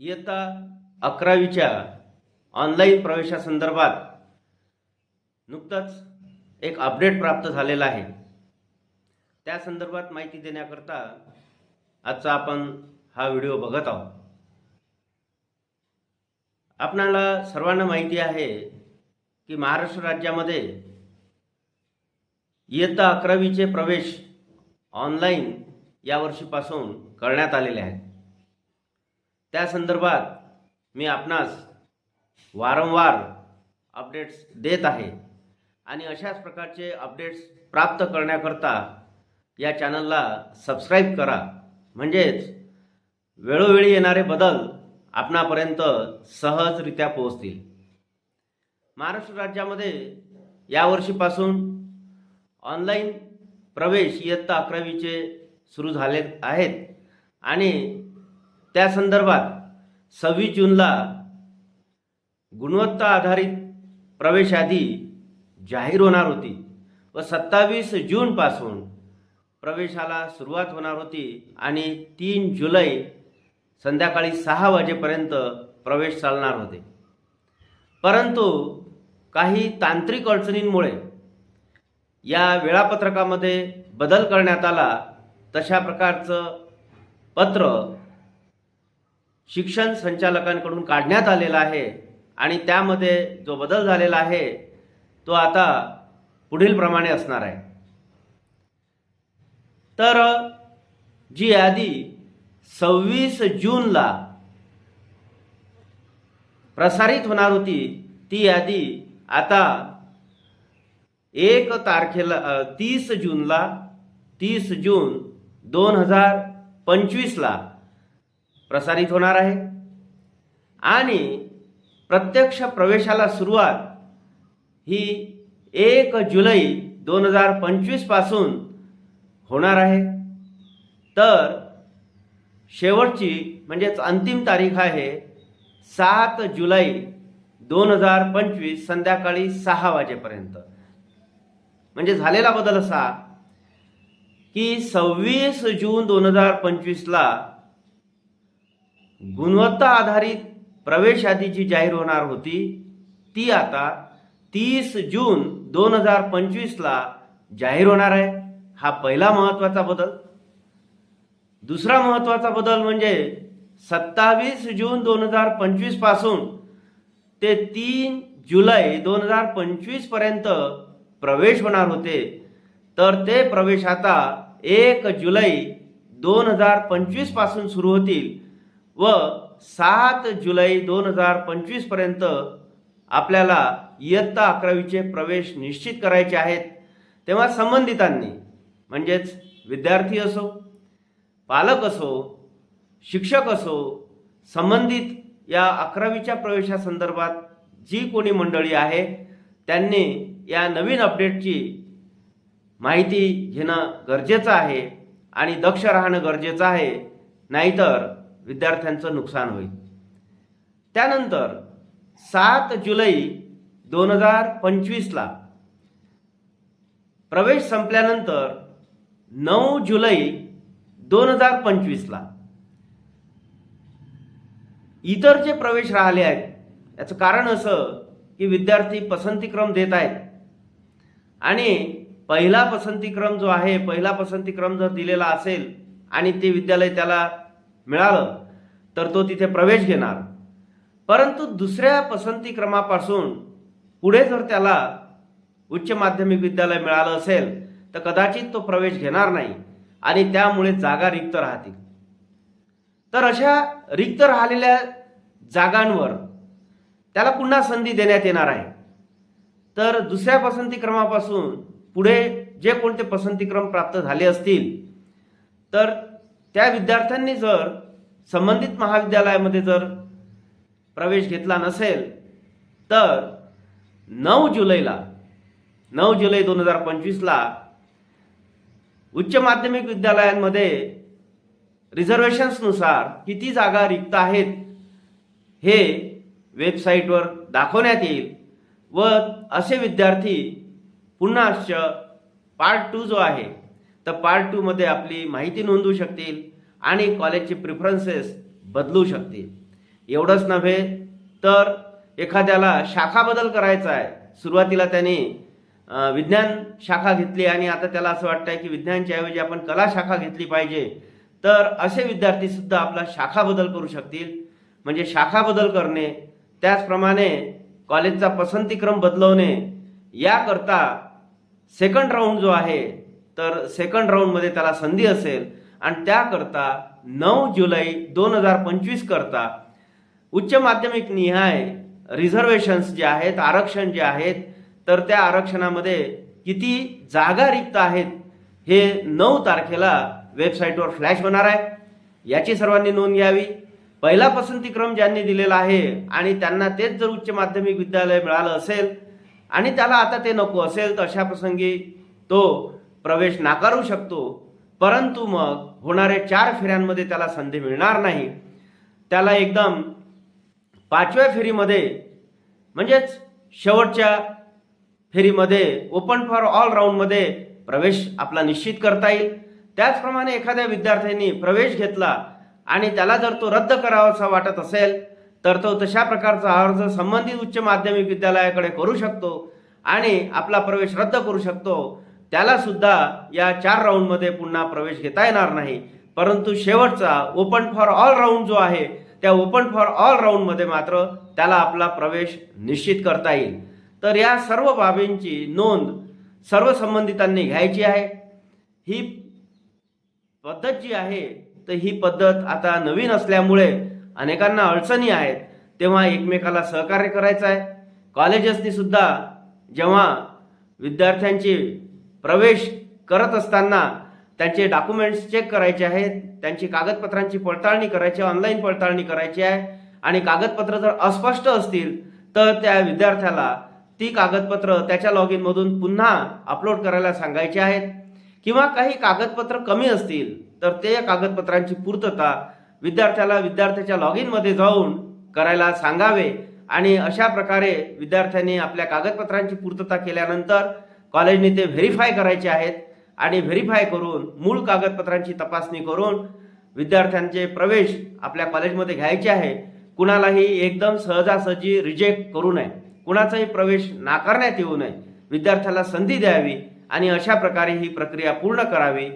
इयत्ता अकरावीच्या ऑनलाईन प्रवेशासंदर्भात नुकतंच एक अपडेट प्राप्त झालेला आहे. त्या संदर्भात माहिती देण्याकरता आजचा आपण हा व्हिडिओ बघत आहोत. आपणाला सर्वांना माहिती आहे की महाराष्ट्र राज्यामध्ये इयत्ता अकरावीचे प्रवेश ऑनलाईन यावर्षीपासून करण्यात आलेले आहेत. त्या संदर्भात मी आपणास वारंवार अपडेट्स देत आहे आणि अशाच प्रकारचे अपडेट्स प्राप्त करण्याकरता या चॅनलला सबस्क्राईब करा. म्हणजेच वेळोवेळी येणारे बदल आपणापर्यंत सहजरित्या पोहोचतील. महाराष्ट्र राज्यामध्ये यावर्षीपासून ऑनलाईन प्रवेश इयत्ता अकरावीचे सुरू झाले आहेत आणि त्या संदर्भात सव्वीस जूनला गुणवत्ता आधारित प्रवेशादी जाहीर होणार होती व सत्तावीस जूनपासून प्रवेशाला सुरुवात होणार होती आणि तीन जुलै संध्याकाळी सहा वाजेपर्यंत प्रवेश चालणार होते. परंतु काही तांत्रिक अडचणींमुळे या वेळापत्रकामध्ये बदल करण्यात आला तशा प्रकारचं पत्र शिक्षण संचालकांकडून काढण्यात आलेला आहे आणि त्यामध्ये जो बदल झालेला आहे तो आता पुढील प्रमाणे असणार आहे. तर जी यादी सव्वीस जूनला प्रसारित होणार होती ती यादी आता एक तारखेला तीस जूनला तीस जून दोन हजार पंचवीसला प्रसारित होणार आहे. आणि प्रत्यक्ष प्रवेशाला सुरुवात ही एक जुलै दोन हजार पंचवीसपासून होणार आहे. तर शेवटची म्हणजेच अंतिम तारीख आहे सात जुलै दोन हजार पंचवीस संध्याकाळी सहा वाजेपर्यंत. म्हणजे झालेला बदल असा की सव्वीस जून दोन हजार पंचवीसला गुणवत्ता आधारित प्रवेश यादी जी जाहीर होणार होती. ती आता तीस जून दोन हजार पंचवीसला जाहीर होणार आहे. हा पहिला महत्त्वाचा बदल. दुसरा महत्त्वाचा बदल म्हणजे सत्तावीस जून दोन हजार पंचवीसपासून ते तीन जुलै दोन हजार पंचवीसपर्यंत प्रवेश होणार होते. तर ते प्रवेश आता एक जुलै दोन हजार पंचवीसपासून सुरू होतील. व सात जुलै दोन हजार पंचवीसपर्यंत आपल्याला इयत्ता अकरावीचे प्रवेश निश्चित करायचे आहेत. तेव्हा संबंधितांनी म्हणजेच विद्यार्थी असो पालक असो शिक्षक असो संबंधित या अकरावीच्या प्रवेशासंदर्भात जी कोणी मंडळी आहे त्यांनी या नवीन अपडेटची माहिती घेणं गरजेचं आहे आणि दक्ष राहणं गरजेचं आहे. नाहीतर विद्यार्थ्यांचं नुकसान होईल. त्यानंतर सात जुलै दोन हजार पंचवीसला प्रवेश संपल्यानंतर नऊ जुलै दोन हजार पंचवीसला इतर जे प्रवेश राहिले आहेत याचं कारण असं की विद्यार्थी पसंतीक्रम देत आहेत. आणि पहिला पसंतीक्रम जो आहे पहिला पसंतीक्रम जर दिलेला असेल आणि ते विद्यालय त्याला मिळालं तर तो तिथे प्रवेश घेणार. परंतु दुसऱ्या पसंती क्रमापासून पुढे जर त्याला उच्च माध्यमिक विद्यालय मिळालं असेल तर कदाचित तो प्रवेश घेणार नाही आणि त्यामुळे जागा रिक्त राहतील तर अशा रिक्त राहिलेल्या जागांवर त्याला पुन्हा संधी देण्यात येणार आहे. तर दुसऱ्या पसंतीक्रमापासून पुढे जे कोणते पसंतीक्रम प्राप्त झाले असतील तर त्या विद्यार्थ्यांनी जर संबंधित महाविद्यालयामध्ये जर प्रवेश घेतला नसेल तर नऊ जुलैला नऊ जुलै दोन हजार पंचवीसला उच्च माध्यमिक विद्यालयांमध्ये रिझर्वेशन्सनुसार किती जागा रिक्त आहेत हे वेबसाईटवर दाखवण्यात येईल व असे विद्यार्थी पुन्हा पार्ट टू जो आहे तर पार्ट टूमध्ये आपली माहिती नोंदवू शकतील आणि कॉलेजचे प्रिफरन्सेस बदलू शकतील. एवढंच नव्हे तर एखाद्याला शाखा बदल करायचा आहे. सुरुवातीला त्याने विज्ञान शाखा घेतली आणि आता त्याला असं वाटतं आहे की विज्ञानच्या ऐवजी आपण कला शाखा घेतली पाहिजे. तर असे विद्यार्थीसुद्धा आपला शाखा बदल करू शकतील. म्हणजे शाखा बदल करणे त्याचप्रमाणे कॉलेजचा पसंतीक्रम बदलवणे याकरता सेकंड राऊंड जो आहे तर सेकंड राऊंडमध्ये त्याला संधी असेल. आणि त्याकरता नऊ जुलै दोन हजार पंचवीस करता उच्च माध्यमिक निहाय रिझर्वेशन्स जे आहेत आरक्षण जे आहेत तर त्या आरक्षणामध्ये किती जागा रिक्त आहेत हे नऊ तारखेला वेबसाईटवर फ्लॅश होणार आहे. याची सर्वांनी नोंद घ्यावी. पहिला पसंतीक्रम ज्यांनी दिलेला आहे आणि त्यांना तेच जर उच्च माध्यमिक विद्यालय मिळालं असेल आणि त्याला आता ते नको असेल तर अशा प्रसंगी तो प्रवेश नाकारू शकतो. परंतु मग होणाऱ्या चार फेऱ्यांमध्ये त्याला संधी मिळणार नाही. त्याला एकदम पाचव्या फेरीमध्ये म्हणजेच शेवटच्या फेरीमध्ये ओपन फॉर ऑल राऊंडमध्ये प्रवेश आपला निश्चित करता येईल. त्याचप्रमाणे एखाद्या विद्यार्थ्यांनी प्रवेश घेतला आणि त्याला जर तो रद्द करावासा वाटत असेल तर तो तशा प्रकारचा अर्ज संबंधित उच्च माध्यमिक विद्यालयाकडे करू शकतो आणि आपला प्रवेश रद्द करू शकतो. त्याला सुद्धा या चार राऊंडमध्ये पुन्हा प्रवेश घेता येणार नाही. परंतु शेवटचा ओपन फॉर ऑल राऊंड जो आहे त्या ओपन फॉर ऑल राऊंडमध्ये मात्र त्याला आपला प्रवेश निश्चित करता येईल. तर या सर्व बाबींची नोंद सर्व संबंधितांनी घ्यायची आहे. ही पद्धत जी आहे तर ही पद्धत आता नवीन असल्यामुळे अनेकांना अडचणी आहेत. तेव्हा एकमेकाला सहकार्य करायचं आहे. कॉलेजेसनी सुद्धा जेव्हा विद्यार्थ्यांची प्रवेश करत असताना त्यांचे डॉक्युमेंट्स चेक करायचे आहेत त्यांची कागदपत्रांची पडताळणी करायची ऑनलाईन पडताळणी करायची आहे. आणि कागदपत्र जर अस्पष्ट असतील तर त्या विद्यार्थ्याला ती कागदपत्र त्याच्या लॉग इनमधून पुन्हा अपलोड करायला सांगायची आहेत. किंवा काही कागदपत्र कमी असतील तर ते कागदपत्रांची पूर्तता विद्यार्थ्याला विद्यार्थ्याच्या लॉग इनमध्ये जाऊन करायला सांगावे. आणि अशा प्रकारे विद्यार्थ्यांनी आपल्या कागदपत्रांची पूर्तता केल्यानंतर कॉलेजने ते व्हेरीफाय करायचे आहेत आणि व्हेरीफाय करून मूळ कागदपत्रांची तपासणी करून विद्यार्थ्यांचे प्रवेश आपल्या कॉलेजमध्ये घ्यायचे आहे. कुणालाही एकदम सहजासहजी रिजेक्ट करू नये. कुणाचाही प्रवेश नाकारण्यात येऊ नये. विद्यार्थ्याला संधी द्यावी आणि अशा प्रकारे ही प्रक्रिया पूर्ण करावी.